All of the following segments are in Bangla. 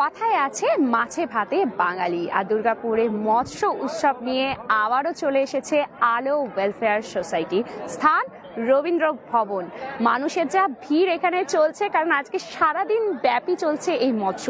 কথায় আছে, মাছে ভাতে বাঙালি। আর দুর্গাপুরে মৎস্য উৎসব নিয়ে আবারও চলে এসেছে আলো ওয়েলফেয়ার সোসাইটি স্থান রবীন্দ্র ভবন। মানুষের যা ভিড় এখানে চলছে, কারণ আজকে সারাদিন ব্যাপী চলছে এই মৎস্য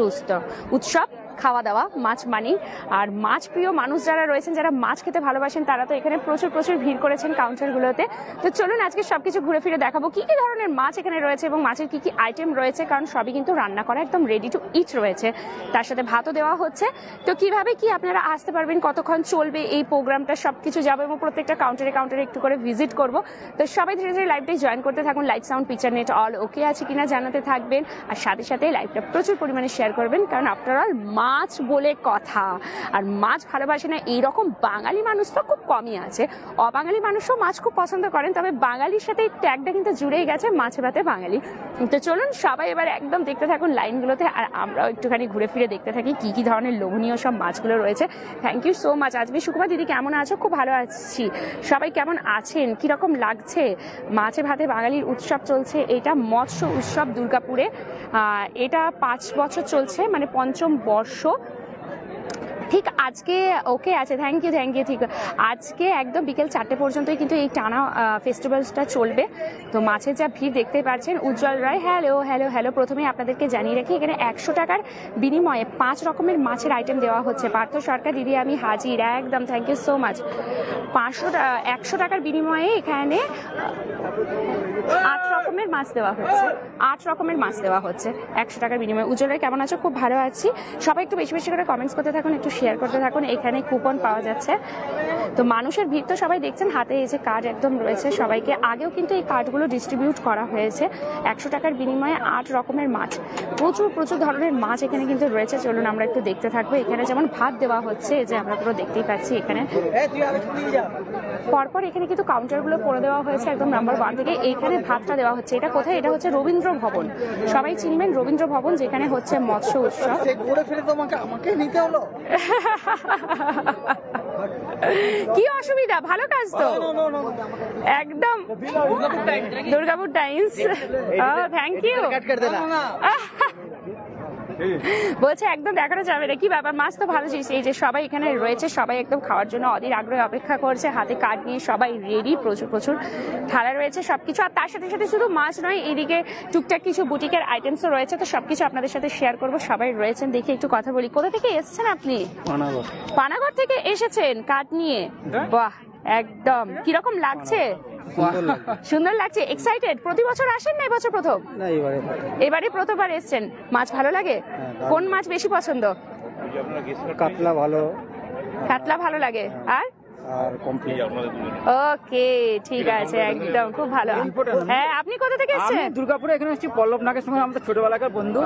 উৎসব। খাওয়া দাওয়া মাছ মানি। আর মাছ প্রিয় মানুষ যারা রয়েছেন, যারা মাছ খেতে ভালোবাসেন, তারা তো এখানে প্রচুর প্রচুর ভিড় করেছেন কাউন্টারগুলোতে। তো চলুন আজকে সবকিছু ঘুরে ফিরে দেখাবো কি কি ধরনের মাছ এখানে রয়েছে এবং মাছের কি কি আইটেম রয়েছে, কারণ সবই কিন্তু রান্না করা একদম রেডি টু ইট রয়েছে। তার সাথে ভাতও দেওয়া হচ্ছে। তো কীভাবে কি আপনারা আসতে পারবেন, কতক্ষণ চলবে, এই প্রোগ্রামটা সব কিছু যাবে এবং প্রত্যেকটা কাউন্টারে কাউন্টারে একটু করে ভিজিট করব। তো সবাই ধীরে ধীরে লাইভটাই জয়েন করতে থাকুন। Light sound picture net all okay আছে কিনা জানাতে থাকবেন। আর সাথে সাথে লাইভটা প্রচুর পরিমাণে শেয়ার করবেন, কারণ আফটার অল মাছ বলে কথা। আর মাছ ভালোবাসে না, এইরকম বাঙালি মানুষ তো খুব কমই আছে। অবাঙালি মানুষও মাছ খুব পছন্দ করেন, তবে বাঙালির সাথে এই ট্যাগটা কিন্তু জুড়েই গেছে মাছে ভাতে বাঙালি। তো চলুন সবাই এবার একদম দেখতে থাকুন লাইনগুলোতে, আর আমরাও একটুখানি ঘুরে ফিরে দেখতে থাকি কি কি ধরনের লোভনীয় সব মাছগুলো রয়েছে। থ্যাংক ইউ সো মাচ আজকে সুকুমা দিদি কেমন আছো? খুব ভালো আছি। সবাই কেমন আছেন? কীরকম লাগছে? মাছে ভাতে বাঙালির উৎসব চলছে, এটা মৎস্য উৎসব দুর্গাপুরে। এটা পাঁচ বছর চলছে মানে পঞ্চম বর্ষ ঠিক আজকে, ওকে আছে থ্যাংক ইউ থ্যাংক ইউ ঠিক। আজকে একদম বিকেল চারটে পর্যন্তই কিন্তু এই টানা ফেস্টিভ্যালসটা চলবে। তো মাছের যা ভিড় দেখতে পাচ্ছেন, Ujjwal Roy hello hello hello প্রথমে আপনাদেরকে জানিয়ে রাখি, এখানে একশো টাকার বিনিময়ে পাঁচ রকমের মাছের আইটেম দেওয়া হচ্ছে। পার্থ সরকার, দিদি আমি হাজির একদম থ্যাংক ইউ সো মাচ পাঁচশো একশো টাকার বিনিময়ে এখানে আট রকমের মাছ দেওয়া হচ্ছে। আট রকমের মাছ দেওয়া হচ্ছে। একশো টাকার বিনিময়ে। উজ্জ্বল, কেমন আছো? খুব ভালো আছি। সবাই একটু বেশি বেশি করে কমেন্টস করতে থাকুন, একটু শেয়ার করতে থাকুন। এখানে কুপন পাওয়া যাচ্ছে। তো মানুষের ভিড় তো সবাই দেখছেন হাতে এই যে কার্ড একদম রয়েছে সবাইকে আগেও কিন্তু এই কার্ডগুলো ডিস্ট্রিবিউট করা হয়েছে। একশো টাকার বিনিময়ে আট রকমের মাছ প্রচুর প্রচুর ধরনের মাছ এখানে কিন্তু রয়েছে। চলুন আমরা একটু দেখতে থাকব। এখানে যেমন ভাত দেওয়া হচ্ছে এই যে আমরা পুরো দেখতেই পাচ্ছি এখানে। পরপর এখানে কিন্তু কাউন্টারগুলো করে দেওয়া হয়েছে একদম নাম্বার ওয়ান থেকে। এইখানে ভাতটা দেওয়া হচ্ছে। এটা কোথায়? এটা হচ্ছে রবীন্দ্র ভবন। সবাই চিনবেন রবীন্দ্র ভবন যেখানে হচ্ছে মৎস্য উৎসব। ঘুরে ফিরে তোমাকে আমাকে নিতে হলো। কি অসুবিধা? ভালো কাজ তো. একদম। দুর্গাপুর টাইমস থ্যাংক ইউ বলছে একদম দেখানো যাবে না। কি ব্যাপার? মাছ তো ভালো জিনিস। এই যে সবাই এখানে রয়েছে সবাই একদম খাওয়ার জন্য অধীর আগ্রহে অপেক্ষা করছে হাতে কাঠ নিয়ে সবাই রেডি প্রচুর প্রচুর থালা রয়েছে সবকিছু। আর তার সাথে সাথে শুধু মাছ নয় এইদিকে টুকটাক কিছু বুটিকের আইটেমসও রয়েছে তো সবকিছু আপনাদের সাথে শেয়ার করব। সবাই রয়েছেন দেখি একটু কথা বলি। কোথা থেকে এসেছেন আপনি? পানাগড়। থেকে এসেছেন কাঠ নিয়ে? বাহ একদম। কীরকম লাগছে? সুন্দর লাগছে। এক্সাইটেড প্রতি বছর আসেন না এবছর প্রথম? না এবারে এবারে প্রথমবার এসছেন। মাছ ভালো লাগে? কোন মাছ বেশি পছন্দ? কাতলা ভালো। কাতলা ভালো লাগে। আর? আর কমপ্লিট ওকে ঠিক আছে একদম খুব ভালো। হ্যাঁ আপনি কোথা থেকে আমি দুর্গাপুরে এখানে এসেছি পল্লব নাগের সঙ্গে আমাদের ছোটবেলাকার বন্ধু। ও,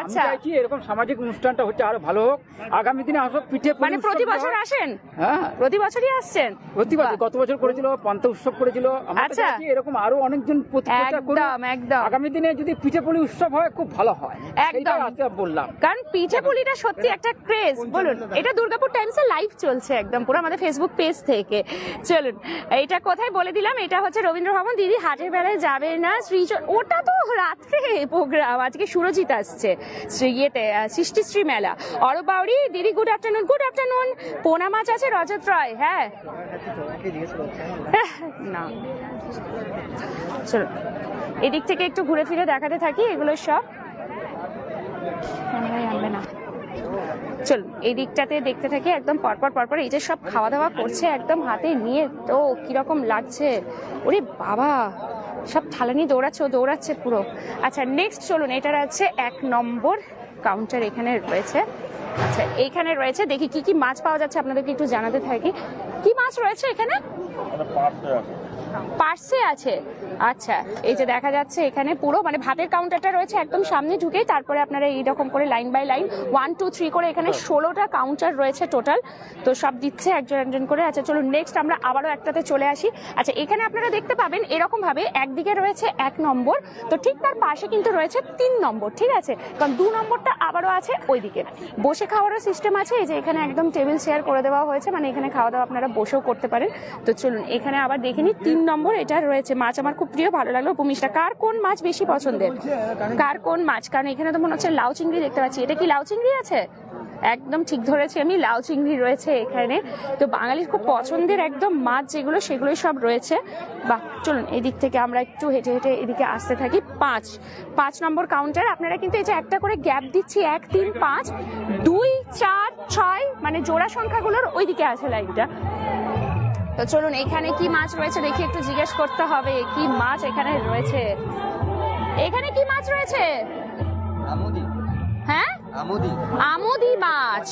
আচ্ছা। চাইছি এরকম সামাজিক অনুষ্ঠানটা হচ্ছে আরও ভালো হোক। আগামী দিনে আসো পিঠে মানে প্রতি উৎসব বছর আসেন? হ্যাঁ। প্রতি বছরই আসছেন? প্রতি বছর গত বছর করেছিল পান্তা উৎসব করেছিল। আচ্ছা। এরকম আরও অনেকজন একদম একদম। আগামী দিনে যদি পিঠে পুলি উৎসব হয় খুব ভালো হয়। একদম। বললাম। কারণ পিঠে পুলিটা সত্যি একটা ক্রেজ বলুন। এটা দুর্গাপুর টাইমসে লাইভ চলছে একদম পুরো আমাদের ফেসবুক পেজ থেকে। চলুন এটা কোথায় বলে দিলাম? এটা হচ্ছে রবীন্দ্র ভবন। দিদি হাটের বেলায় যাবে না। শ্রী ওটা তো রাত্রে প্রোগ্রাম। আজকে সুরজিৎ আসছে। শ্রী ইয়েতে আহ, সৃষ্টি শ্রী মেলা। অরব বাউরি দিদি গুড আফটারনুন গুড আফটারনুন পোনা মাছ আছে রজত রয় হ্যাঁ। না। চলো এদিক থেকে একটু ঘুরে ফিরে দেখাতে থাকি এগুলো সব। আনবে না? চল এই দিকটাতে দেখতে থাকি, একদম পরপর পরপর এই যে সব খাওয়া দাওয়া করছে, একদম হাতে নিয়ে, তো কীরকম লাগছে? ওরে বাবা, সব থালা নিয়ে দৌড়াচ্ছে দৌড়াচ্ছে পুরো। আচ্ছা নেক্সট চলুন, এটার আছে এক নম্বর কাউন্টার এখানে রয়েছে। আচ্ছা এইখানে রয়েছে, দেখি কি কি মাছ পাওয়া যাচ্ছে, আপনাদেরকে একটু জানাতে থাকি। কি মাছ রয়েছে এখানে? পার্সে আছে। আচ্ছা এই যে দেখা যাচ্ছে এখানে পুরো মানে ভাতের কাউন্টারটা রয়েছে একদম সামনে ঢুকেই তারপরে আপনারা এইরকম করে line by line one two three করে এখানে ষোলোটা কাউন্টার রয়েছে টোটাল তো সব দিচ্ছে একজন একজন করে। আচ্ছা চলুন নেক্সট আমরা আবারও একটাতে চলে আসি। আচ্ছা এখানে আপনারা দেখতে পাবেন এরকম ভাবে একদিকে রয়েছে এক নম্বর। তো ঠিক তার পাশে কিন্তু রয়েছে তিন নম্বর ঠিক আছে? কারণ দু নম্বরটা আবারও আছে ওইদিকে। বসে খাওয়ারও সিস্টেম আছে এই যে এখানে একদম টেবিল শেয়ার করে দেওয়া হয়েছে মানে এখানে খাওয়া দাওয়া আপনারা বসেও করতে পারেন। তো চলুন এখানে আবার দেখে নিই তিন তিন নম্বর এটা রয়েছে মাছ। আমার খুব প্রিয়, ভালো লাগল উপমিশটা কার কোন মাছ বেশি পছন্দের? কার কোন মাছ? কারণ এখানে তো মনে হচ্ছে লাউ চিংড়ি দেখতে পাচ্ছি। এটা কি লাউ চিংড়ি আছে? একদম ঠিক ধরেছি আমি, লাউ চিংড়ি রয়েছে এখানে। তো বাঙালির খুব পছন্দের একদম মাছ যেগুলো, সেগুলোই সব রয়েছে। বাহ, চলুন এদিক থেকে আমরা একটু হেঁটে হেঁটে এদিকে আসতে থাকি। পাঁচ। পাঁচ নম্বর কাউন্টার আপনারা কিন্তু এই যে একটা করে গ্যাপ দিচ্ছি, এক, তিন, পাঁচ, দুই, চার, ছয় মানে জোড়া সংখ্যাগুলোর ওইদিকে আছে লাইনটা তো চলুন এখানে কি মাছ রয়েছে দেখি একটু জিজ্ঞেস করতে হবে কি মাছ এখানে রয়েছে? এখানে কি মাছ রয়েছে? হ্যাঁ? আমুদি। মাছ।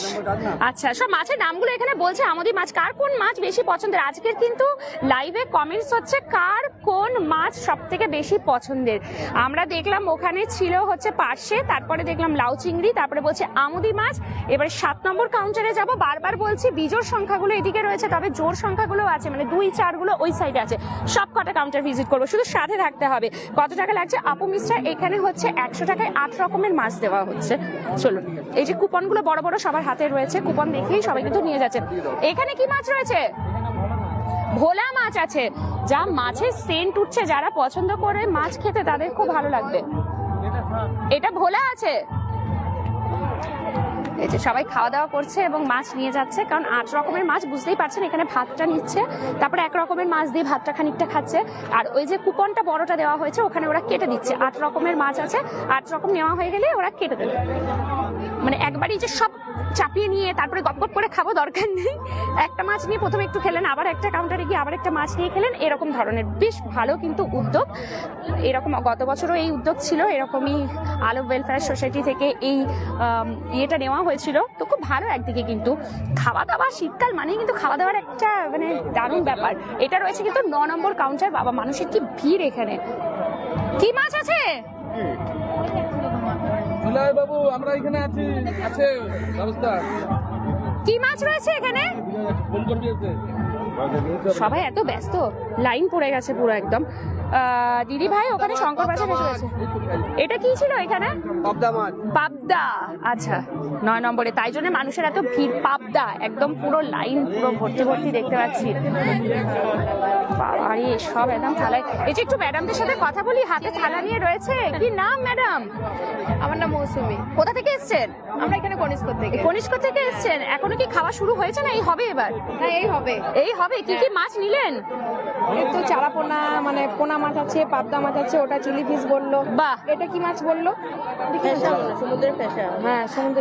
আচ্ছা সব মাছের নামগুলো এখানে বলছে আমুদি মাছ। কার কোন মাছ বেশি পছন্দের? আজকের কিন্তু লাইভে কমেন্টস হচ্ছে কার কোন মাছ সব থেকে বেশি পছন্দের? আমরা দেখলাম ওখানে ছিল হচ্ছে পার্শে তারপরে দেখলাম লাউ চিংড়ি তারপরে বলছে আমুদি মাছ। এবারে সাত নম্বর কাউন্টারে যাব। বারবার বলছি বিজোর সংখ্যাগুলো এদিকে রয়েছে তবে জোর সংখ্যাগুলো আছে মানে দুই চারগুলো ওই সাইডে আছে। সব কটা কাউন্টার ভিজিট করব। শুধু সাথে থাকতে হবে। কত টাকা লাগছে? আপু মিস্টার এখানে হচ্ছে একশো টাকায় আট রকমের মাছ দেওয়া হচ্ছে। চলুন। এই যে কুপনগুলো বড় বড় সবার হাতে রয়েছে, কুপন দেখেই সবাই কিন্তু নিয়ে যাচ্ছে। এখানে কি মাছ রয়েছে? ভোলা মাছ আছে। যা মাছের সেন্ট উঠছে, যারা পছন্দ করে মাছ খেতে তাদের খুব ভালো লাগবে। এটা ভোলা আছে। এই যে সবাই খাওয়া দাওয়া করছে এবং মাছ নিয়ে যাচ্ছে, কারণ আট রকমের মাছ বুঝতেই পারছেন, এখানে ভাতটা নিচ্ছে। তারপরে এক রকমের মাছ দিয়ে ভাতটা খানিকটা খাচ্ছে। আর ওই যে কুপনটা বড়টা দেওয়া হয়েছে, ওখানে ওরা কেটে দিচ্ছে। আট রকমের মাছ আছে, আট রকম নেওয়া হয়ে গেলে ওরা কেটে দেবে। মানে একবারই যে সব চাপিয়ে নিয়ে তারপরে গপ গপ করে খাব দরকার নেই। একটা মাছ নিয়ে প্রথমে একটু খেলেন, আবার একটা কাউন্টারে গিয়ে আবার একটা মাছ নিয়ে খেলেন, এরকম ধরনের। বেশ ভালো কিন্তু উদ্যোগ। এরকম গত বছরও এই উদ্যোগ ছিল, এরকমই আলো ওয়েলফেয়ার সোসাইটি থেকে এই ইয়েটা নেওয়া হয়েছিল। তো খুব ভালো একদিকে কিন্তু। খাওয়া দাওয়া শীতকাল মানেই কিন্তু খাওয়া দাওয়ার একটা মানে দারুণ ব্যাপার। এটা রয়েছে কিন্তু ন নম্বর কাউন্টার বাবা মানুষের কি ভিড় এখানে। কি মাছ আছে? জুলাই বাবু আমরা এখানে আছি। আছে ব্যবস্থা। কি মাছ রয়েছে এখানে? ফোন করে দিয়েছে সবাই এত ব্যস্ত। লাইন পড়ে গেছে পুরো একদম। আহ, দিদি ভাই ওখানে শঙ্কর বাজার এসে গেছে এটা কি ছিল এখানে? পাবদা মাছ। পাবদা। আচ্ছা নয় নম্বরে তাই জন্য মানুষের এত ভিড় পাবদা। একদম পুরো লাইন পুরো ভর্তি ভর্তি দেখতে পাচ্ছি। বাবারে সব একদম থালায়। এই যে একটু ম্যাডামদের সাথে কথা বলি হাতে থালা নিয়ে রয়েছে। কি নাম ম্যাডাম? আমার নাম মৌসুমি। কোথা থেকে এসছেন? আমরা এখানে কনিষ্ক থেকে। কনিষ্ক থেকে এসছেন? এখনও কি খাওয়া শুরু হয়েছে না এই হবে এবার? হ্যাঁ এই হবে। এই হবে? কি কি মাছ নিলেন? তো চারা পোনা মানে পোনা মাছ আছে পাবদা মাছ আছে ওটা চিলি ফিশ বলল। বাহ। এটা কি মাছ বলল? হ্যাঁ সমুদ্রের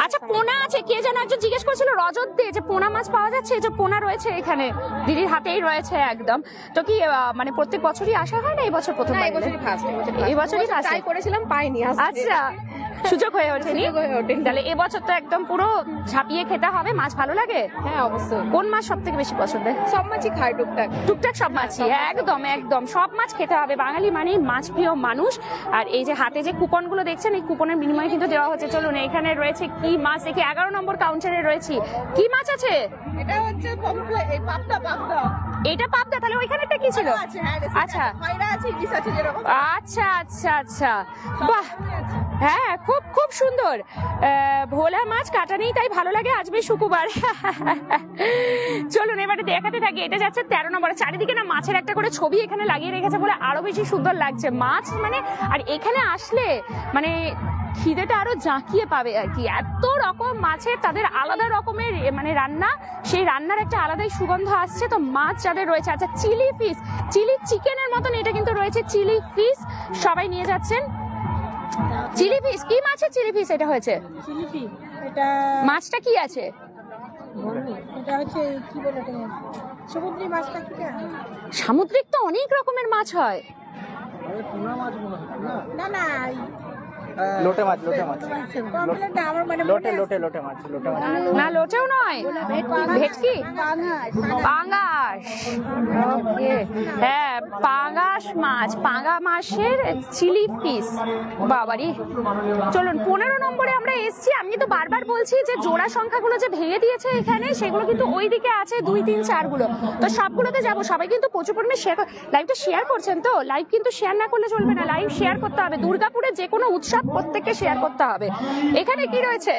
আচ্ছা পোনা আছে কে যেন একজন জিজ্ঞেস করেছিল রজত দিয়ে যে পোনা মাছ পাওয়া যাচ্ছে এই যে পোনা রয়েছে এখানে দিদির হাতেই রয়েছে একদম। তো কি আহ, মানে প্রত্যেক বছরই আসা হয় না? এই বছর প্রথম এই বছরই ফার্স্ট এই বছরই? ট্রাই করেছিলাম পাইনি আচ্ছা। সুযোগ হয়ে ওঠেনি। তাহলে এবছর তো একদম পুরো ঝাঁপিয়ে খেতে হবে মাছ ভালো লাগে? হ্যাঁ অবশ্যই। কোন মাছ সব থেকে বেশি পছন্দের? সব মাছই খায় টুকটাক। টুকটাক সব মাছই একদম একদম। সব মাছ খেতে হবে বাঙালি মানে মাছ প্রিয় মানুষ। আর এই যে হাতে যে কুপনগুলো দেখছেন এই কুপনের বিনিময়ে কিন্তু দেওয়া হচ্ছে। চলুন এখানে রয়েছে কি মাছ? দেখি এগারো নম্বর কাউন্টারে রয়েছি। কি মাছ আছে? এটা হচ্ছে পাবদা পাবদা। এটা পাবদা? তাহলে ওইখানেটা কি ছিল? হ্যাঁ আচ্ছা। যেরকম। আচ্ছা আচ্ছা আচ্ছা। বাহ! হ্যাঁ খুব খুব সুন্দর। ভোলা মাছ কাটা নেই, তাই ভালো লাগে আজ বেশ শুক্রবার চলুন, এবারে দেখাতে থাকি। এটা যাচ্ছে তেরো নম্বর। চারিদিকে না মাছের একটা করে ছবি এখানে লাগিয়ে রেখেছে বলে আরও বেশি সুন্দর লাগছে। মাছ মানে আর এখানে আসলে মানে খিদেটা আরও জাঁকিয়ে পাবে আর কি। এত রকম মাছের, তাদের আলাদা রকমের মানে রান্না, সেই রান্নার একটা আলাদাই সুগন্ধ আসছে। তো মাছ যাদের রয়েছে আচ্ছা চিলি ফিশ, চিলি চিকেনের মতন এটা কিন্তু রয়েছে। চিলি ফিশ সবাই নিয়ে যাচ্ছেন। চিলি পিস কি মাছের চিলি পিস এটা হয়েছে? চিলিপি এটা মাছটা কি আছে? এটা হচ্ছে কি বলে এটা সমুদ্রি মাছটা কি সামুদ্রিক তো অনেক রকমের মাছ হয়। না না লোটে মাছ লোটে মাছ। আমার মানে লোটে লোটে লোটে মাছ লোটে মাছ। না লোটেও নয়। ভেটকি? পাঙ্গাস হ্যাঁ পাঙ্গাস মাছ পাঙ্গা মাছের চিলি ফিশ বাবারি। চলুন পনেরো নম্বরে আমরা এসছি। আমি তো বারবার বলছি যে জোড়া সংখ্যাগুলো যে ভেঙে দিয়েছে এখানে সেগুলো কিন্তু ওই দিকে আছে দুই তিন চারগুলো। তো সবগুলোতে যাব। সবাই কিন্তু প্রচুর পরিমাণে শেয়ার লাইভটা শেয়ার করছেন তো? লাইভ কিন্তু শেয়ার না করলে চলবে না। লাইভ শেয়ার করতে হবে। দুর্গাপুরে যে কোনো উৎসব প্রত্যেককে শেয়ার করতে হবে। এখানে কি রয়েছে?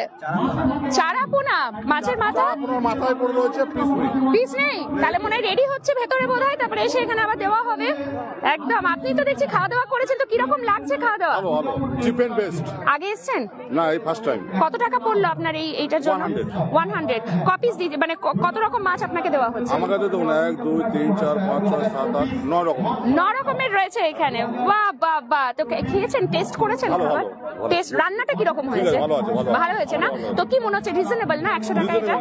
চারাপোনা মাছের মাথা? মাথায় পড়ে রয়েছে পিস পিস নেই? তাহলে মনে হয় রেডি হচ্ছে ভেতরে বোধ হয় তারপরে এসে এখানে আবার দেওয়া হবে। একদম আপনি তো দেখছি খাওয়া দাওয়া করেছেন তো কীরকম লাগছে খাওয়া দাওয়া ভালো ভালো। চিপ এন্ড বেস্ট আগে এসছেন? না এই ফার্স্ট টাইম কত টাকা পড়ল আপনার এই এইটার জন্য? 100 ওয়ান হান্ড্রেড কপিস দিতে মানে কত রকম মাছ আপনাকে দেওয়া হচ্ছে? আমার কাছে দেখুন এক দুই তিন চার পাঁচ ছয় সাত আট নয় রকম। ন রকমের রয়েছে এখানে। বাহ বাহ বাহ। তো খেয়েছেন? টেস্ট করেছেন খাবার। টেস্ট রান্নাটা হয়েছে? ভালো হয়েছে না? তো কি মনে হচ্ছে রিজনেবল না একশো টাকা এটা?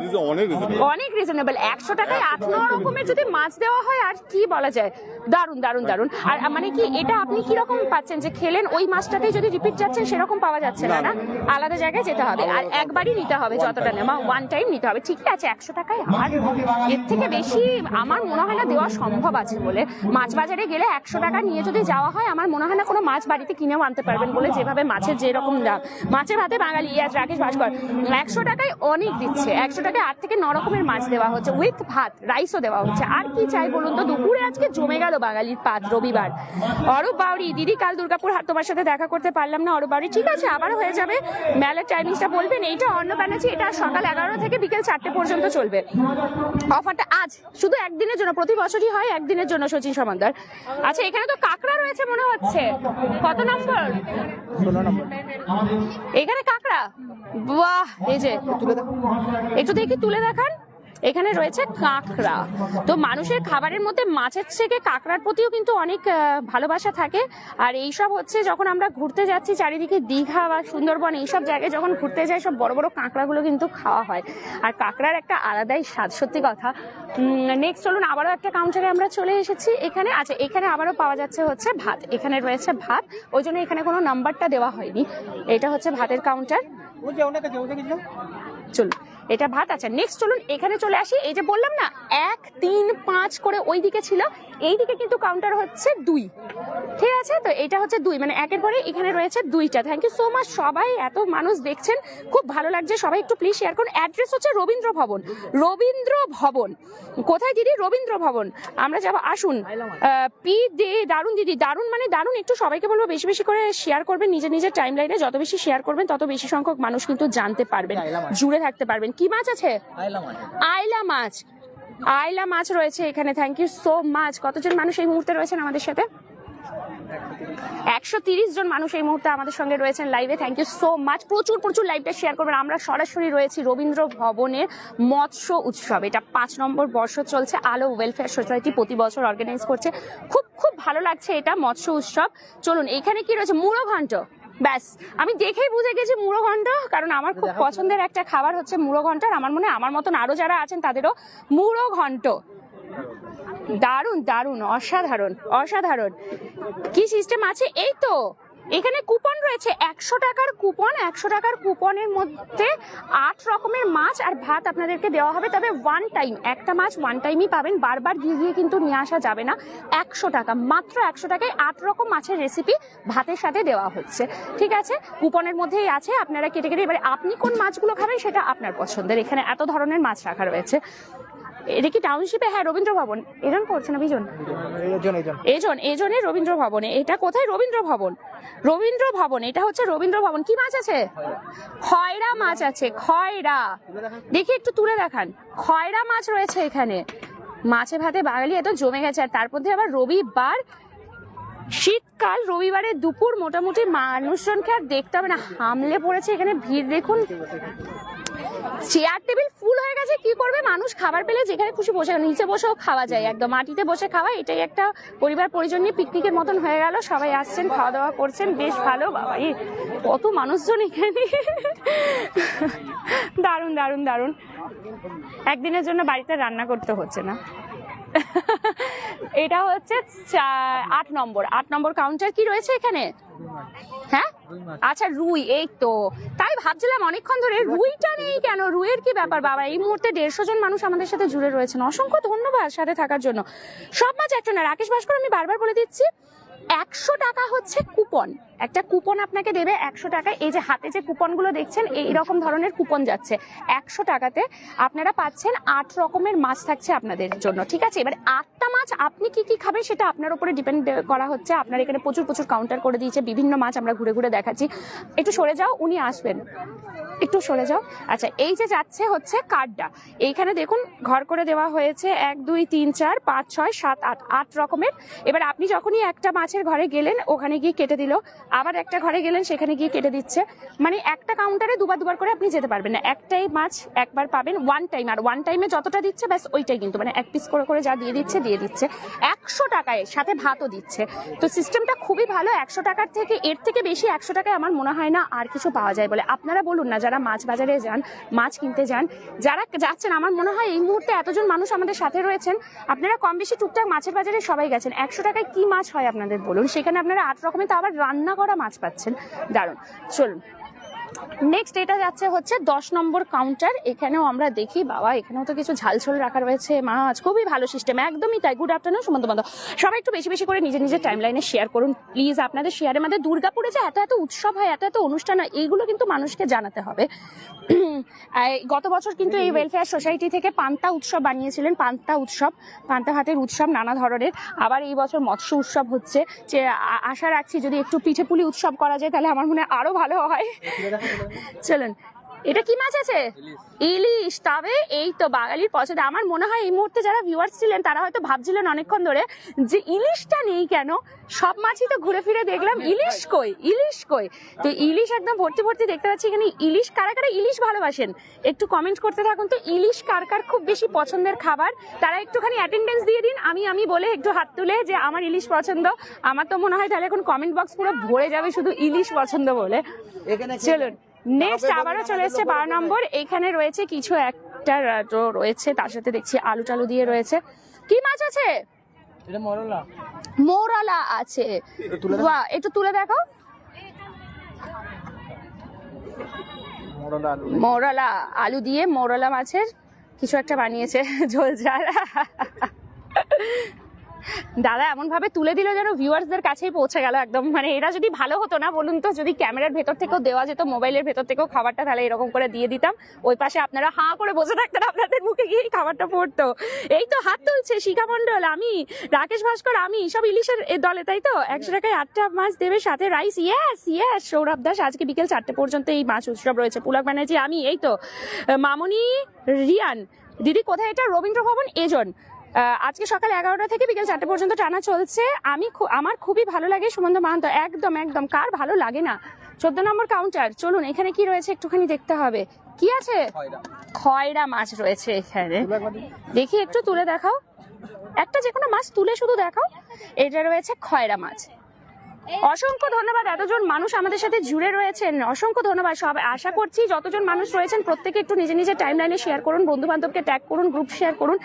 অনেক রিজনেবল একশো টাকায় আট ন রকমের যদি মাছ দেওয়া হয় আর কি বলা যায়? দারুণ দারুণ দারুণ আর মানে কি এটা আপনি কি রকম পাচ্ছেন যে খেলেন? ওই মাছটাতেই যদি রিপিট যাচ্ছেন সেরকম পাওয়া যাচ্ছে না না আলাদা জায়গায় যেতে হবে। আর একবারই নিতে হবে যতটা নেওয়া ওয়ান টাইম নিতে হবে। ঠিক আছে একশো টাকায় আর এর থেকে বেশি আমার মনে হয় না দেওয়া সম্ভব আছে বলে। মাছ বাজারে গেলে একশো টাকা নিয়ে যদি যাওয়া হয় আমার মনে হয় না কোনো মাছ বাড়িতে কিনেও আনতে পারবেন বলে যেভাবে মাছের যেরকম দাম মাছের ভাতে বাঙালি ইয়াস রাকেশ ভাস্কর। একশো টাকায় অনেক দিচ্ছে। একশো টাকায় আট থেকে ন রকমের মাছ দেওয়া হচ্ছে। উইথ ভাত রাইসও দেওয়া হচ্ছে। আর কি চাই বলুন তো? দুপুরে আজকে জমে গেল বাঙালির পাত রবিবার। অরূপ বাউরি দিদি কাল দুর্গাপুর তোমার সাথে দেখা করতে পারলাম না অরূপ বাউরি ঠিক আছে আবার হয়ে যাবে। মেলার টাইমিংসটা বলবেন। এইটা অন্য ব্যানার্জি এটা সকাল এগারো থেকে বিকেল চারটে পর্যন্ত চলবে। অফারটা আজ। শুধু একদিনের জন্য, প্রতি বছরই হয় একদিনের জন্য, সচিন সমান্দার। আচ্ছা এখানে তো কাঁকড়া রয়েছে মনে হচ্ছে। কত নম্বর? এখানে কাঁকড়া? বাহ এই যে। একটু দেখি তুলে দেখান। এখানে রয়েছে কাঁকড়া। তো মানুষের খাবারের মধ্যে মাছের থেকে কাঁকড়ার প্রতিও কিন্তু অনেক ভালোবাসা থাকে। আর এইসব হচ্ছে যখন আমরা ঘুরতে যাচ্ছি চারিদিকে দীঘা বা সুন্দরবন এইসব জায়গায় যখন ঘুরতে যাই সব বড় বড় কাঁকড়াগুলো কিন্তু খাওয়া হয়। আর কাঁকড়ার একটা আলাদাই স্বাদ সত্যি কথা। নেক্সট চলুন আবারও একটা কাউন্টারে আমরা চলে এসেছি। এখানে আচ্ছা এখানে আবারও পাওয়া যাচ্ছে হচ্ছে ভাত। এখানে রয়েছে ভাত। ওই জন্য এখানে কোনো নাম্বারটা দেওয়া হয়নি। এটা হচ্ছে ভাতের কাউন্টার চলুন। এটা ভাত আচ্ছা নেক্সট চলুন এখানে চলে আসি। এই যে বললাম না এক তিন পাঁচ করে ওই দিকে ছিল। এই দিকে কিন্তু কাউন্টার হচ্ছে দুই। ঠিক আছে? তো এটা হচ্ছে দুই। মানে একের পরে এখানে রয়েছে দুইটা। থ্যাংক ইউ সো মাচ সবাই এত মানুষ দেখছেন। খুব ভালো লাগছে। সবাই একটু প্লিজ শেয়ার করুন। অ্যাড্রেস হচ্ছে রবীন্দ্র ভবন। রবীন্দ্র ভবন। কোথায় দিদি? রবীন্দ্র ভবন। আমরা যাব আসুন। পি দে দারুণ দিদি। দারুণ মানে দারুণ একটু সবাইকে বলব বেশি বেশি করে শেয়ার করবেন। নিজের নিজের টাইম লাইনে যত বেশি শেয়ার করবেন তত বেশি সংখ্যক মানুষ কিন্তু জানতে পারবেন। জুড়ে থাকতে পারবেন। কি মাছ আছে? আছে মাছ। আইলা মাছ রয়েছে এখানে। থ্যাংক ইউ সো মাচ কতজন মানুষ এই মুহূর্তে রয়েছেন আমাদের সাথে? একশো তিরিশ জন মানুষ এই মুহূর্তে আমাদের সঙ্গে রয়েছেন লাইভে থ্যাংক ইউ সো মাচ প্রচুর প্রচুর লাইভটা শেয়ার করবেন। আমরা সরাসরি রয়েছি রবীন্দ্র ভবনের মৎস্য উৎসব। এটা পাঁচ নম্বর বর্ষ চলছে। আলো ওয়েলফেয়ার সোসাইটি প্রতি বছর অর্গানাইজ করছে। খুব খুব ভালো লাগছে এটা মৎস্য উৎসব। চলুন, এখানে কি রয়েছে? মুড়ো ঘন্ট। ব্যাস। আমি দেখেই বুঝে গেছি মুড়ো ঘন্ট কারণ আমার খুব পছন্দের একটা খাবার হচ্ছে মুড়ো ঘন্ট আর আমার মনে হয় আমার মতন আরও যারা আছেন তাদেরও মুড়ো ঘন্ট দারুণ দারুণ অসাধারণ অসাধারণ। কি সিস্টেম আছে? এই তো। এখানে কুপন রয়েছে একশো টাকার কুপন, একশো টাকার কুপনের মধ্যে আট রকমের মাছ আর ভাত আপনাদেরকে দেওয়া হবে। তবে ওয়ান টাইম একটা মাছ ওয়ান টাইমই পাবেন। বারবার গিয়ে গিয়ে কিন্তু নিয়ে আসা যাবে না। একশো টাকা, মাত্র একশো টাকায় আট রকম মাছের রেসিপি ভাতের সাথে দেওয়া হচ্ছে। ঠিক আছে? কুপনের মধ্যেই আছে। আপনারা কেটে কেটে, এবারে আপনি কোন মাছগুলো খাবেন সেটা আপনার পছন্দের। এখানে এত ধরনের মাছ রাখা রয়েছে। এটা কি টাউনশিপে হ্যাঁ রবীন্দ্র ভবন এজন করছে না বিজন? এজন এজনে। রবীন্দ্র ভবনে এটা কোথায়? রবীন্দ্র ভবন রবীন্দ্র ভবন এটা হচ্ছে রবীন্দ্র ভবন কি মাছ আছে? খয়রা মাছ আছে খয়রা। দেখি একটু তুলে দেখান। খয়রা মাছ রয়েছে এখানে। মাছে ভাতে বাঙালি এত জমে গেছে আর তার মধ্যে আবার রবিবার শীতকাল রবিবারে দুপুর মোটামুটি মানুষজনকে আর দেখতে হবে না। হামলে পড়েছে এখানে ভিড়। দেখুন। চেয়ার টেবিল ফুল হয়ে গেছে, কি করবে? মানুষ খাবার পেলে যেখানে খুশি বসে, নিচে বসেও খাওয়া যায়, একদম মাটিতে বসে খাওয়া, এটাই একটা পরিবার পরিজন নিয়ে পিকনিকের মতন হয়ে গেল, সবাই আসছেন, খাওয়া দাওয়া করছেন, বেশ ভালো, বাবা এই কত মানুষজন এখানে। দারুণ দারুণ দারুণ। একদিনের জন্য বাড়িতে রান্না করতে হচ্ছে না। এটা হচ্ছে আট নম্বর। আট নম্বর কাউন্টার কি রয়েছে এখানে? হ্যাঁ? আচ্ছা রুই, এই তো। তাই ভাবছিলাম অনেকক্ষণ ধরে রুইটা নেই কেন? রুইয়ের কি ব্যাপার? বাবা, এই মুহূর্তে দেড়শো জন মানুষ আমাদের সাথে জুড়ে রয়েছেন। অসংখ্য ধন্যবাদ সাথে থাকার জন্য। সব মাছ একটা না রাকেশ ভাস্কর, আমি বারবার বলে দিচ্ছি একশো টাকা হচ্ছে কুপন। একটা কুপন আপনাকে দেবে একশো টাকা। এই যে হাতে যে কুপনগুলো দেখছেন, এই রকম ধরনের কুপন যাচ্ছে। একশো টাকাতে আপনারা পাচ্ছেন আট রকমের মাছ থাকছে আপনাদের জন্য, ঠিক আছে? এবার আটটা মাছ আপনি কি কি খাবেন সেটা আপনার উপরে ডিপেন্ড করা হচ্ছে। আপনার এখানে প্রচুর প্রচুর কাউন্টার করে দিয়েছে। বিভিন্ন মাছ আমরা ঘুরে ঘুরে দেখাচ্ছি। একটু সরে যাও, উনি আসবেন। একটু সরে যাও। আচ্ছা এই যে যাচ্ছে হচ্ছে কার্ডটা। এইখানে দেখুন, ঘর করে দেওয়া হয়েছে এক, দুই, তিন, চার, পাঁচ, ছয়, সাত, আট আট রকমের। এবার আপনি যখনই একটা মাছের ঘরে গেলেন, ওখানে গিয়ে কেটে দিল। আবার একটা ঘরে গেলেন, সেখানে গিয়ে কেটে দিচ্ছে। মানে একটা কাউন্টারে দুবার দুবার করে আপনি যেতে পারবেন না। একটাই মাছ একবার পাবেন ওয়ান টাইম আর ওয়ান টাইমে যতটা দিচ্ছে, ব্যাস ওইটাই কিন্তু। মানে এক পিস করে করে যা দিয়ে দিচ্ছে দিয়ে দিচ্ছে। একশো টাকায়, সাথে ভাতও দিচ্ছে। তো সিস্টেমটা খুবই ভালো। একশো টাকার থেকে, এর থেকে বেশি একশো টাকায় আমার মনে হয় না আর কিছু পাওয়া যায় বলে। আপনারা বলুন না যারা মাছ বাজারে যান, মাছ কিনতে যান, যারা যাচ্ছেন, আমার মনে হয় এই মুহূর্তে এতজন মানুষ আমাদের সাথে রয়েছেন। আপনারা কম বেশি টুকটাক মাছের বাজারে সবাই গেছেন। একশো টাকায় কি মাছ হয় আপনাদের বলুন? সেখানে আপনারা আট রকমের, তো আবার রান্না করা মাছ পাচ্ছেন। দারুণ। চলুন। নেক্সট এটা যাচ্ছে হচ্ছে দশ নম্বর কাউন্টার এখানেও আমরা দেখি, বাবা, এখানেও তো কিছু ঝালঝোল রাখা রয়েছে, মাছ, খুবই ভালো সিস্টেম একদমই তাই। গুড আফটারনুন সুমন্ত বন্ধ সবাই একটু বেশি বেশি করে নিজের নিজের টাইম লাইনে শেয়ার করুন প্লিজ আপনাদের শেয়ারে আমাদের দুর্গাপুরে যে এত এত উৎসব হয়, এত এত অনুষ্ঠান হয়, এইগুলো কিন্তু মানুষকে জানাতে হবে। গত বছর কিন্তু এই ওয়েলফেয়ার সোসাইটি থেকে পান্তা উৎসব বানিয়েছিলেন, পান্তা উৎসব, পান্তা ভাতের উৎসব নানা ধরনের। আবার এই বছর মৎস্য উৎসব হচ্ছে। যে আশা রাখছি যদি একটু পিঠে পুলি উৎসব করা যায়, তাহলে আমার মনে হয় আরও ভালো হয়। চলুন এটা কি মাছ আছে? ইলিশ। তবে এই তো বাঙালির পছন্দ। আমার মনে হয় এই মুহূর্তে যারা ভিউয়ার্স ছিলেন তারা হয়তো ভাবছিলেন অনেকক্ষণ ধরে যে ইলিশটা নেই কেন? সব মাছই তো ঘুরে ফিরে দেখলাম। ইলিশ কই? ইলিশ কই? তো ইলিশ একদম ভর্তি ভর্তি দেখতে পাচ্ছি এখানে। ইলিশ কারা কারা ইলিশ ভালোবাসেন? একটু কমেন্ট করতে থাকুন তো ইলিশ কার কার খুব বেশি পছন্দের খাবার? তারা একটুখানি অ্যাটেন্ডেন্স দিয়ে দিন। আমি আমি বলে একটু হাত তুলে যে আমার ইলিশ পছন্দ। আমার তো মনে হয় তাহলে এখন কমেন্ট বক্স পুরো ভরে যাবে শুধু ইলিশ পছন্দ বলে। চলুন। নেক্সট আবারও চলে এসছে বারো নম্বর। এখানে রয়েছে কিছু একটা তো রয়েছে তার সাথে দেখছি আলু টালু দিয়ে রয়েছে। কি মাছ আছে? এটা মরলা। মোরালা আছে। বাহ একটু তুলে দেখো। মরলা আলু। মোরালা আলু দিয়ে মোরালা মাছের কিছু একটা বানিয়েছে ঝোল ঝাল। দাদা এমন ভাবে তুলে দিল যেন ভিউয়ার্সদের কাছেই পৌঁছে গেল একদম। মানে এটা যদি ভালো হতো না, বলুন তো, যদি ক্যামেরার ভেতর থেকেও দেওয়া যেত, মোবাইলের ভেতর থেকেও খাবারটা, তাহলে এরকম করে দিয়ে দিতাম। ওই পাশে আপনারা হাঁ করে বসে থাকতেন, আপনাদের মুখে গিয়ে খাবারটা পড়তো। এই তো হাত তুলছে শিখা মন্ডল আমি, রাকেশ ভাস্কর, আমি, সব ইলিশের দলে, তাই তো? একশো টাকায় আটটা মাছ দেবে সাথে rice yes yes Sourav Das, আজকে বিকেল চারটে পর্যন্ত এই মাছ উৎসব রয়েছে। পুলক ব্যানার্জি, আমি, এই তো, মামনি, রিয়ান, দিদি কোথায় এটা? রবীন্দ্র ভবন এজন। আজকে সকাল এগারোটা থেকে বিকেল চারটে পর্যন্ত টানা চলছে। আমি আমার খুবই ভালো লাগে সুমন্ত মাহান্ত। একদম একদম। কার ভালো লাগে না? চোদ্দ নম্বর কাউন্টার চলুন এখানে কি রয়েছে একটুখানি দেখতে হবে। কি আছে? খয়রা মাছ রয়েছে এখানে। দেখি একটু তুলে দেখাও। একটা যে কোনো মাছ তুলে শুধু দেখাও। এটা রয়েছে খয়রা মাছ। অসংখ্য ধন্যবাদ। এতজন মানুষ আমাদের সাথে জুড়ে রয়েছেন। অসংখ্য ধন্যবাদ সব। আশা করছি যতজন মানুষ রয়েছেন প্রত্যেকে একটু নিজে নিজের টাইম লাইনে শেয়ার করুন বন্ধু বান্ধবকে ট্যাগ করুন গ্রুপ শেয়ার করুন।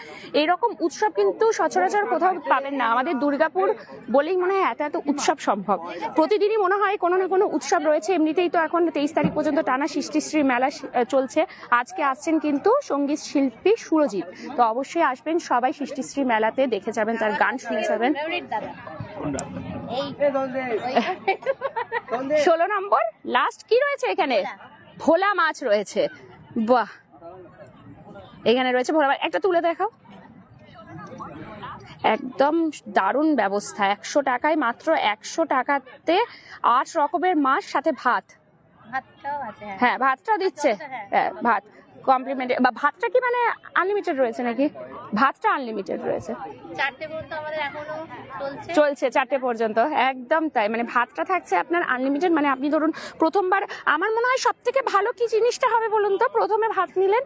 এরকম উৎসব কিন্তু সচরাচর কোথাও পাবেন না। আমাদের দুর্গাপুর বলেই মনে হয় এত এত উৎসব সম্ভব। প্রতিদিনই মনে হয় কোনো না কোনো উৎসব রয়েছে। এমনিতেই তো এখন তেইশ তারিখ পর্যন্ত টানা সৃষ্টিশ্রী মেলা চলছে। আজকে আসছেন কিন্তু সংগীত শিল্পী সুরজিৎ। তো অবশ্যই আসবেন সবাই সৃষ্টিশ্রী মেলাতে দেখে যাবেন তার গান শুনে যাবেন। ষোলো নম্বর লাস্ট কি রয়েছে এখানে? ভোলা মাছ রয়েছে। বাহ। এখানে রয়েছে ভোলা মাছ। একটা তুলে দেখাও। একদম দারুণ ব্যবস্থা। একশো টাকায় মাত্র একশো টাকাতে আট রকমের মাছ সাথে ভাত। ভাতটাও আছে হ্যাঁ। হ্যাঁ ভাতটাও দিচ্ছে। হ্যাঁ। হ্যাঁ ভাত কমপ্লিমেন্টারি বা ভাতটা কি মানে আনলিমিটেড রয়েছে নাকি? ভাতটা আনলিমিটেড রয়েছে। চারটে পর্যন্ত আমাদের এখনও চলছে। চলছে চারটে পর্যন্ত একদম তাই। মানে ভাতটা থাকছে আপনার আনলিমিটেড মানে আপনি ধরুন প্রথমবার আমার মনে হয় সব থেকে ভালো কি জিনিসটা হবে বলুন তো? প্রথমে ভাত নিলেন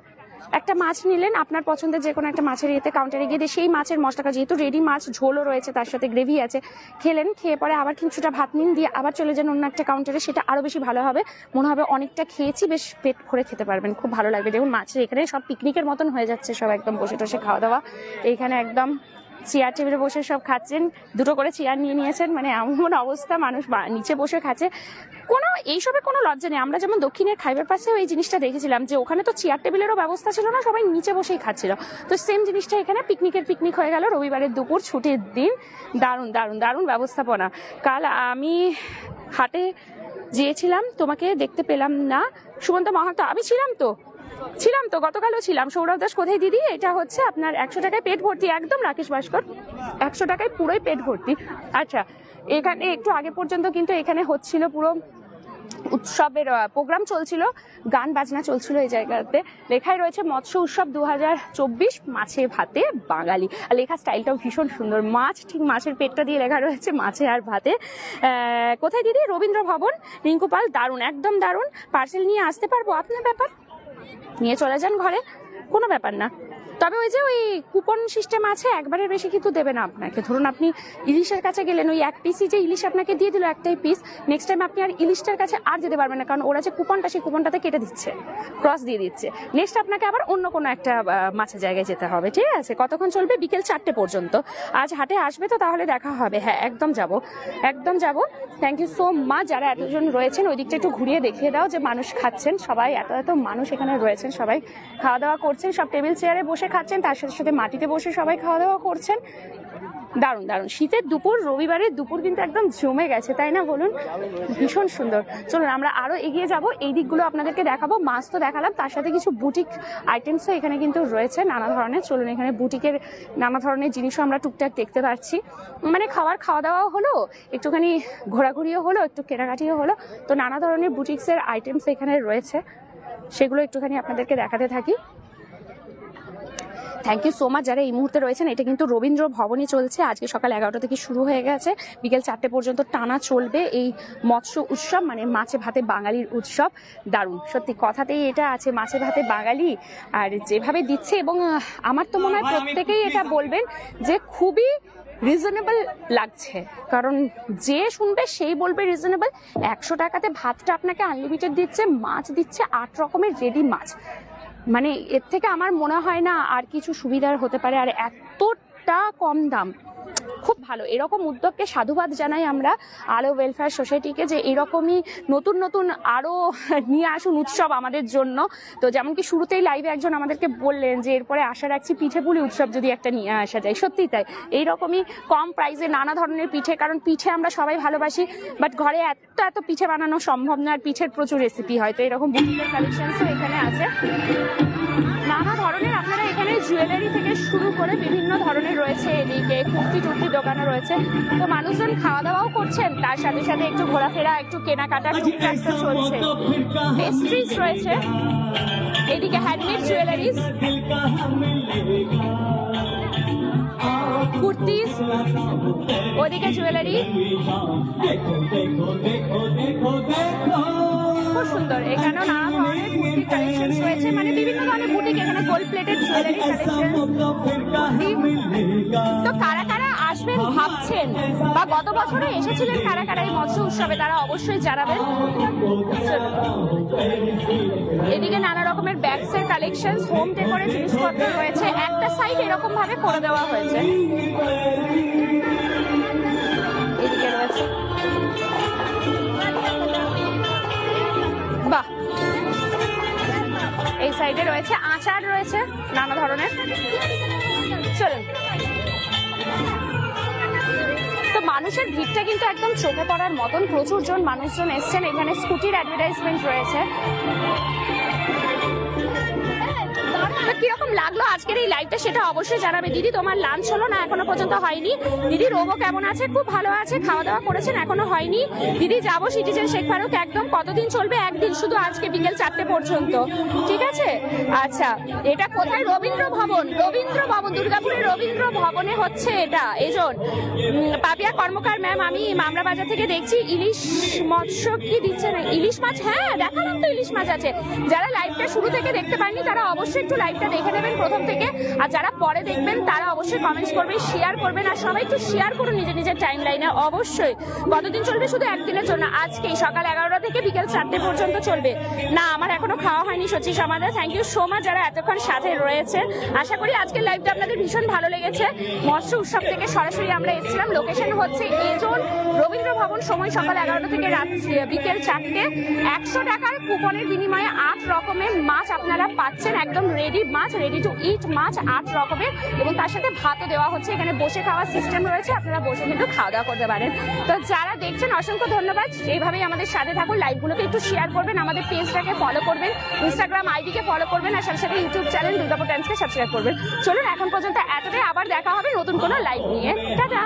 একটা মাছ নিলেন, আপনার পছন্দের যে কোনো একটা মাছের ইয়েতে কাউন্টারে গিয়ে দিয়ে সেই মাছের মশলাটা, যেহেতু রেডি মাছ, ঝোলও রয়েছে, তার সাথে গ্রেভি আছে, খেলেন, খেয়ে পরে আবার কিছুটা ভাত নিন, দিয়ে আবার চলে যান অন্য একটা কাউন্টারে সেটা আরও বেশি ভালো হবে। মনে হবে অনেকটা খেয়েছি, বেশ পেট ভরে খেতে পারবেন, খুব ভালো লাগবে। দেখুন, মাছের এখানে সব পিকনিকের মতন হয়ে যাচ্ছে, সব একদম বসে টসে খাওয়া দাওয়া। এইখানে একদম চেয়ার টেবিলে বসে সব খাচ্ছেন, দুটো করে চেয়ার নিয়ে নিয়েছেন মানে এমন অবস্থা, মানুষ নিচে বসে খাচ্ছে। কোনো, এইসবে কোনো লজ্জা নেই। আমরা যেমন দক্ষিণের খাইবার পাশেও এই জিনিসটা দেখেছিলাম যে ওখানে তো চেয়ার টেবিলেরও ব্যবস্থা ছিল না, সবাই নিচে বসেই খাচ্ছিল। তো সেম জিনিসটা এখানে পিকনিকের পিকনিক হয়ে গেল রবিবারের দুপুর, ছুটির দিন। দারুণ দারুণ দারুণ ব্যবস্থাপনা। কাল আমি হাটে যেয়েছিলাম তোমাকে দেখতে পেলাম না। সুমন্ত মাহাতো, আমি ছিলাম তো। ছিলাম তো, গতকালও ছিলাম। সৌরভ দাস, কোথায় দিদি? এটা হচ্ছে আপনার একশো টাকায় পেট ভর্তি, একদম রাকেশ ভাস্কর। একশো টাকায় পুরোই পেট ভর্তি। আচ্ছা এখানে একটু আগে পর্যন্ত কিন্তু এখানে হচ্ছিল পুরো উৎসবের প্রোগ্রাম চলছিল, গান বাজনা চলছিল এই জায়গাতে। লেখায় রয়েছে, মৎস্য উৎসব দু মাছে ভাতে বাঙালি। আর লেখা স্টাইলটাও ভীষণ সুন্দর। মাছ, ঠিক মাছের পেটটা দিয়ে লেখা রয়েছে, মাছে আর ভাতে। কোথায় দিদি? রবীন্দ্র ভবন রিঙ্কু পাল দারুণ, একদম দারুণ। পার্সেল নিয়ে আসতে পারব আপনার ব্যাপার? নিয়ে চলে যান ঘরে কোনো ব্যাপার না। তবে ওই যে ওই কুপন সিস্টেম আছে, একবারের বেশি কিন্তু দেবে না আপনাকে। ধরুন আপনি ইলিশের কাছে গেলেন, ওই এক পিসই যে ইলিশ আপনাকে দিয়ে দিল একটাই পিস নেক্সট টাইম আপনি আর ইলিশটার কাছে আর যেতে পারবেন না, কারণ ওরা যে কুপনটা সেই কুপনটাতে কেটে দিচ্ছে ক্রস দিয়ে দিচ্ছে। নেক্সট আপনাকে আবার অন্য কোনো একটা মাছের জায়গায় যেতে হবে, ঠিক আছে? কতক্ষণ চলবে? বিকেল চারটে পর্যন্ত। আজ হাটে আসবে তো, তাহলে দেখা হবে। হ্যাঁ একদম যাব একদম যাব। থ্যাংক ইউ সো মাচ যারা এতজন রয়েছেন, ওই দিকটা একটু ঘুরিয়ে দেখিয়ে দাও যে মানুষ খাচ্ছেন সবাই, এত এত মানুষ এখানে রয়েছেন, সবাই খাওয়া দাওয়া করছেন, সব টেবিল চেয়ারে বসে খাচ্ছেন, তার সাথে সাথে মাটিতে বসে সবাই খাওয়া দাওয়া করছেন। দারুণ দারুণ। শীতের দুপুর, রবিবারের দুপুর কিন্তু একদম জমে গেছে, তাই না বলুন? ভীষণ সুন্দর। চলুন, আমরা আরও এগিয়ে যাব। এই দিকগুলো আপনাদেরকে দেখাবো। মাছ তো দেখালাম, তার সাথে কিছু বুটিক আইটেমসও এখানে কিন্তু রয়েছে, নানা ধরনের। চলুন, এখানে বুটিকের নানা ধরনের জিনিসও আমরা টুকটাক দেখতে পাচ্ছি। মানে খাবার খাওয়া দাওয়াও হলো, একটুখানি ঘোরাঘুরিও হলো, একটু কেনাকাটিও হলো। তো নানা ধরনের বুটিক্সের আইটেমস এখানে রয়েছে, সেগুলো একটুখানি আপনাদেরকে দেখাতে থাকি। থ্যাংক ইউ সো মাচ যারা এই মুহূর্তে রয়েছেন। এটা কিন্তু রবীন্দ্র ভবনে চলছে। আজকে সকাল এগারোটা থেকে শুরু হয়ে গেছে। বিকেল চারটে পর্যন্ত টানা চলবে এই মৎস্য উৎসব মানে মাছে ভাতে বাঙালির উৎসব। দারুণ। সত্যি কথাতেই এটা আছে মাছে ভাতে বাঙালি। আর যেভাবে দিচ্ছে এবং আমার তো মনে হয় প্রত্যেকেই এটা বলবেন যে খুবই রিজনেবল লাগছে। কারণ যে শুনবে সেই বলবে রিজনেবল একশো টাকাতে ভাতটা আপনাকে আনলিমিটেড দিচ্ছে মাছ দিচ্ছে আট রকমের রেডি মাছ। মানে এর থেকে আমার মনে হয় না আর কিছু সুবিধার হতে পারে। আর এতটা কম দাম। খুব ভালো। এরকম উদ্যোগকে সাধুবাদ জানাই আমরা আলো ওয়েলফেয়ার সোসাইটিকে যে এরকমই নতুন নতুন আরও নিয়ে আসুন উৎসব আমাদের জন্য। তো যেমন কি শুরুতেই লাইভে একজন আমাদেরকে বললেন যে, এরপরে আশা রাখছি পিঠে পুলি উৎসব যদি একটা নিয়ে আসা যায়। সত্যিই তাই। এইরকমই কম প্রাইসে নানা ধরনের পিঠে, কারণ পিঠে আমরা সবাই ভালোবাসি বাট ঘরে এত এত পিঠে বানানো সম্ভব না, আর পিঠের প্রচুর রেসিপি হয়। তো এরকম বুটিকের কালেকশনসও এখানে আছে। নানা ধরনের আপনারা এখানে জুয়েলারি থেকে শুরু করে বিভিন্ন ধরনের রয়েছে এদিকে কুর্তি টুর্তি দোকানও রয়েছে। তো মানুষজন খাওয়া দাওয়াও করছেন। তার সাথে সাথে একটু ঘোরাফেরা একটু কেনাকাটা টুকটাক চলছে। পেস্ট্রিজ রয়েছে। এদিকে হ্যান্ডমেড জুয়েলারিজ কুর্তিস। ওদিকে জুয়েলারি খুব সুন্দর। এখানেও নানা ধরনের কুর্তি কালেকশন রয়েছে। মানে বিভিন্ন ধরনের বুটিক এখানে গোল্ড প্লেটেড জুয়েলারি কালেকশন তো কারা আসবেন ভাবছেন বা গত বছরে এসেছিলেন কারা কারা এই মৎস্য উৎসবে তারা অবশ্যই জানাবেন। এদিকে নানা রকমের ব্যাগস এর কালেকশন হোম ডেকোরের জিনিসপত্র রয়েছে। একটা সাইড এরকম ভাবে করে দেওয়া হয়েছে। এদিকে রয়েছে। বাহ। এই সাইডে রয়েছে। আচার রয়েছে নানা ধরনের। চলুন। মানুষের ভিড়টা কিন্তু একদম চোখে পড়ার মতন। প্রচুর জন মানুষজন এসছেন, এখানে স্কুটির অ্যাডভার্টাইজমেন্ট রয়েছে। কীরকম লাগল আজকের এই লাইভটা সেটা অবশ্যই জানাবে। দিদি, তোমার লাঞ্চ হলো না? এখনও পর্যন্ত হয়নি। দিদি রোবো কেমন আছে? খুব ভালো আছে খাওয়া দাওয়া করেছেন, এখনও হয়নি। দিদি, যাব সিটিজেন শেখ ফারুক একদম কতদিন চলবে? একদিন, শুধু আজকে বিকেল চারটে পর্যন্ত। ঠিক আছে? আচ্ছা এটা কোথায়? রবীন্দ্র ভবন। রবীন্দ্র ভবন, দুর্গাপুরের রবীন্দ্র ভবনে হচ্ছে এটা, এজন। পাপিয়া কর্মকার ম্যাম আমি মামলা বাজার থেকে দেখছি, ইলিশ মৎস্য কি দিচ্ছে না? ইলিশ মাছ? হ্যাঁ দেখালাম তো ইলিশ মাছ আছে। যারা লাইভটা শুরু থেকে দেখতে পাননি, তারা অবশ্যই একটু লাইভটা দেখে নেবেন প্রথম থেকে। আর যারা পরে দেখবেন, তারা অবশ্যই কমেন্টস করবেন শেয়ার করবেন, আর সবাই একটু শেয়ার করুন নিজের নিজের টাইম লাইনে অবশ্যই। কতদিন চলবে শুধু একদিনের জন্য? আজকেই, সকাল এগারোটা থেকে বিকেল চারটে পর্যন্ত চলবে। না, আমার এখনও খাওয়া হয়নি সচি সমাদা। থ্যাংক ইউ সো মাচ যারা এতক্ষণ সাথে রয়েছে। আশা করি আজকের লাইভটা আপনাদের ভীষণ ভালো লেগেছে। মৎস্য উৎসব থেকে সরাসরি আমরা এসেছিলাম। লোকেশন হচ্ছে এজন রবীন্দ্র ভবন, সময় সকাল এগারোটা থেকে রাত বিকেল চারটে। একশো টাকার কুপনের বিনিময়ে আট রকমের মাছ আপনারা পাচ্ছেন। একদম রেডি মাছ রেডি টু ইট মাছ আট রকমের এবং তার সাথে ভাতও দেওয়া হচ্ছে। এখানে বসে খাওয়ার সিস্টেম রয়েছে, আপনারা বসে কিন্তু খাওয়া দাওয়া করতে পারেন। তো যারা দেখছেন, অসংখ্য ধন্যবাদ। এইভাবেই আমাদের সাথে থাকুন লাইভগুলোকে একটু শেয়ার করবেন, আমাদের পেজটাকে ফলো করবেন ইনস্টাগ্রাম আইডিকে ফলো করবেন, আর সাথে সাথে ইউটিউব চ্যানেল দুর্গাপুর টাইমসকে সাবস্ক্রাইব করবেন। চলুন, এখন পর্যন্ত এতটাই, আবার দেখা হবে নতুন কোনো লাইভ নিয়ে। টাটা!